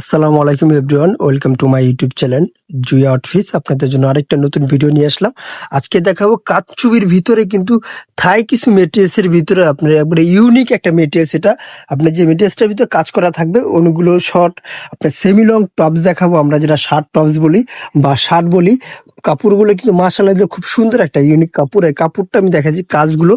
আসসালামু আলাইকুম everyone, welcome to my YouTube channel জুয়া আউটফিস আপনাদের জন্য আরেকটা নতুন ভিডিও নিয়ে আসলাম। আজকে দেখাবো কাচুবির ভিতরে কিন্তু থাই কিছু মেটেরিয়ালসের ভিতরে আপনার একবারে ইউনিক একটা মেটেরিয়ালস এটা। আপনার যে মেটেরিয়ালসটার ভিতরে কাজ করা থাকবে অনেকগুলো শর্ট আপনার সেমি লং টপস দেখাবো। আমরা যেটা শার্ট টপস বলি বা শার্ট বলি কাপড়গুলো কিন্তু মাসাল্লাহ খুব সুন্দর একটা ইউনিক কাপড়। এই কাপড়টা আমি দেখাচ্ছি কাজগুলো।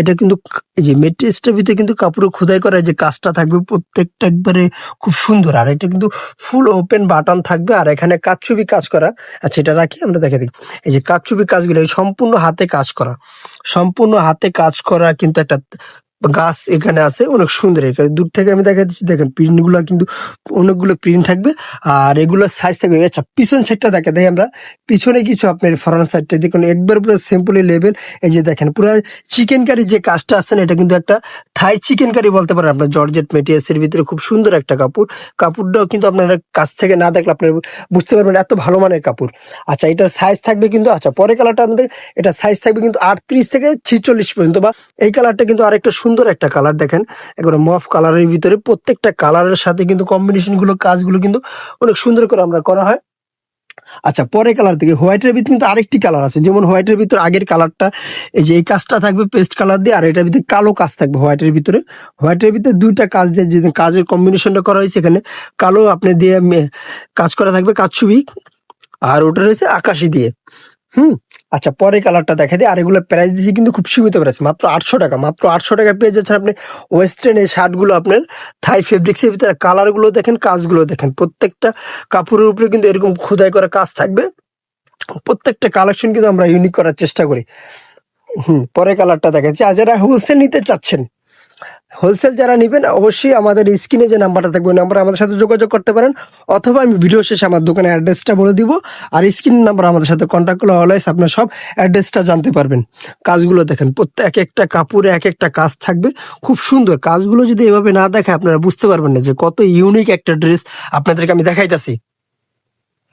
এটা কিন্তু এই যে মেটেরিয়ালসটার ভিতরে কিন্তু কাপড়ে খোদাই করা যে কাজটা থাকবে প্রত্যেকটা একবারে খুব সুন্দর। আর এটা কিন্তু ফুল ওপেন বাটন থাকবে। আর এখানে কাচ্চুবি কাজ করা। আচ্ছা এটা রাখি, আমরা দেখে দিই এই যে কাচ্চুবি কাজগুলো সম্পূর্ণ হাতে কাজ করা। সম্পূর্ণ হাতে কাজ করা কিন্তু একটা গাছ এখানে আছে, অনেক সুন্দর। এখানে দূর থেকে আমি দেখা দিচ্ছি, দেখেন প্রিন্টগুলো কিন্তু অনেকগুলো প্রিন্ট থাকবে, আর এগুলোর সাইজ থাকবে আচ্ছা পিছন সাইডটা দেখে দেখি আমরা পিছনে কিছু আপনার ফ্রন্ট সাইডটা দেখুন, একবার পুরো সিম্পলি লেভেল এই যে দেখেন, পুরো চিকেন কারি যে কাজটা আছে না, এটা কিন্তু একটা থাই চিকেন কারি বলতে পারেন আপনার জর্জেট মেটেরিয়ালস এর ভিতরে খুব সুন্দর একটা কাপড়। কাপড়টাও কিন্তু আপনারা কাছ থেকে না দেখলে আপনারা বুঝতে পারবেন, এত ভালো মানের কাপড়। আচ্ছা এটার সাইজ থাকবে কিন্তু আচ্ছা পরে কালারটা আমাদের, এটা সাইজ থাকবে কিন্তু আটত্রিশ থেকে ছিচল্লিশ পর্যন্ত, বা এই কালারটা কিন্তু আরেকটা সুন্দর একটা কালার দেখেন। একবারে মফ কালারের ভিতরে প্রত্যেকটা কালারের সাথে কিন্তু কম্বিনেশনগুলো, কাজগুলো কিন্তু অনেক সুন্দর করে আমরা করা হয়। আচ্ছা পরে কালার থেকে হোয়াইটের ভিতরে কিন্তু আরেকটি কালার আছে। যেমন হোয়াইটের ভিতরে আগের কালারটা এই যে এই কাজটা থাকবে পেস্ট কালার দিয়ে, আর এটার ভিতরে কালো কাজ থাকবে হোয়াইটের ভিতরে। হোয়াইটের ভিতরে দুইটা কাজ দিয়ে যে কাজের কম্বিনেশনটা করা হয়েছে এখানে কালো আপনি দিয়ে কাজ করা থাকবে কাজ ছবি আর ওটা রয়েছে আকাশি দিয়ে। হুম? আচ্ছা পরে কালারটা দেখা দিই। আর এগুলো প্রাইস দিয়েছি কিন্তু খুব সীমিত প্রাইস মাত্র আটশো টাকা। মাত্র আটশো টাকা পেয়ে যাচ্ছেন আপনি ওয়েস্টার্ন এই শার্টগুলো আপনার থাই ফেব্রিক্সের ভিতরে। কালারগুলো দেখেন, কাজগুলো দেখেন। প্রত্যেকটা কাপড়ের উপরে কিন্তু এরকম খোদাই করা কাজ থাকবে। প্রত্যেকটা কালেকশন কিন্তু আমরা ইউনিক করার চেষ্টা করি। হুম, পরে কালারটা দেখাচ্ছি। আর যারা হোলসেল নিতে চাচ্ছেন। হোলসেল যারা নেবেন, অবশ্যই আমাদের স্ক্রিনে যে নাম্বারটা থাকবে, ওই নাম্বারে আমাদের সাথে যোগাযোগ করতে পারেন। অথবা আমি ভিডিও শেষে আমার দোকানের অ্যাড্রেসটা বলে দিব। আর স্ক্রিন নাম্বার আমাদের সাথে কন্ট্যাক্ট করলে অলওয়েজ আপনার সব অ্যাড্রেসটা জানতে পারবেন। কাজগুলো দেখেন, প্রত্যেক এক একটা কাপড়ে এক একটা কাজ থাকবে। খুব সুন্দর। কাজগুলো যদি এভাবে না দেখায় আপনারা বুঝতে পারবেন না যে কত ইউনিক একটা ড্রেস আপনাদেরকে আমি দেখাইতাছি।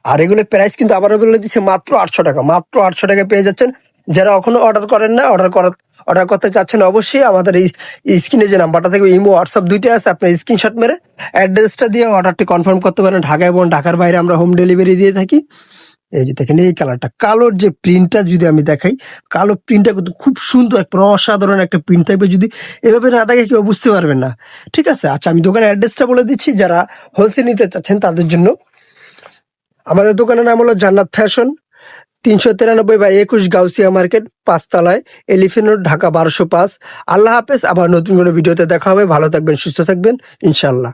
আর এগুলোর প্রাইস কিন্তু আবারও বলে দিচ্ছে মাত্র আটশো টাকা। মাত্র আটশো টাকা পেয়ে যাচ্ছেন। যারা এখনও অর্ডার করেন না অর্ডার করার অর্ডার করতে চাচ্ছেন অবশ্যই আমাদের এই স্ক্রিনে যে নাম্বারটা থাকবে ইমো হোয়াটসঅ্যাপ দুইটা আছে আপনার স্ক্রিনশট মেরে অ্যাড্রেসটা দিয়ে অর্ডারটি কনফার্ম করতে পারেন। ঢাকা এবং ঢাকার বাইরে আমরা হোম ডেলিভারি দিয়ে থাকি। এই যে দেখেন, এই কালারটা কালোর যে প্রিন্টটা যদি আমি দেখাই, কালো প্রিন্টটা কিন্তু খুব সুন্দর একটা অসাধারণ একটা প্রিন্ট থাকবে যদি এভাবে না দেখে কেউ বুঝতে পারবেন না। ঠিক আছে? আচ্ছা আমি দোকানের অ্যাড্রেসটা বলে দিচ্ছি। যারা হোলসেল নিতে চাচ্ছেন, তাদের জন্য আমাদের দোকানের নাম হলো জান্নাত ফ্যাশন, তিনশো তিরানব্বই বাই একুশ গাউসিয়া মার্কেট, পাঁচতলায় এলিফেন্ট রোড, ঢাকা বারোশো পাঁচ। আল্লাহ হাফেজ, আবার নতুন কোনো ভিডিওতে দেখা হবে। ভালো থাকবেন, সুস্থ থাকবেন। ইনশাল্লাহ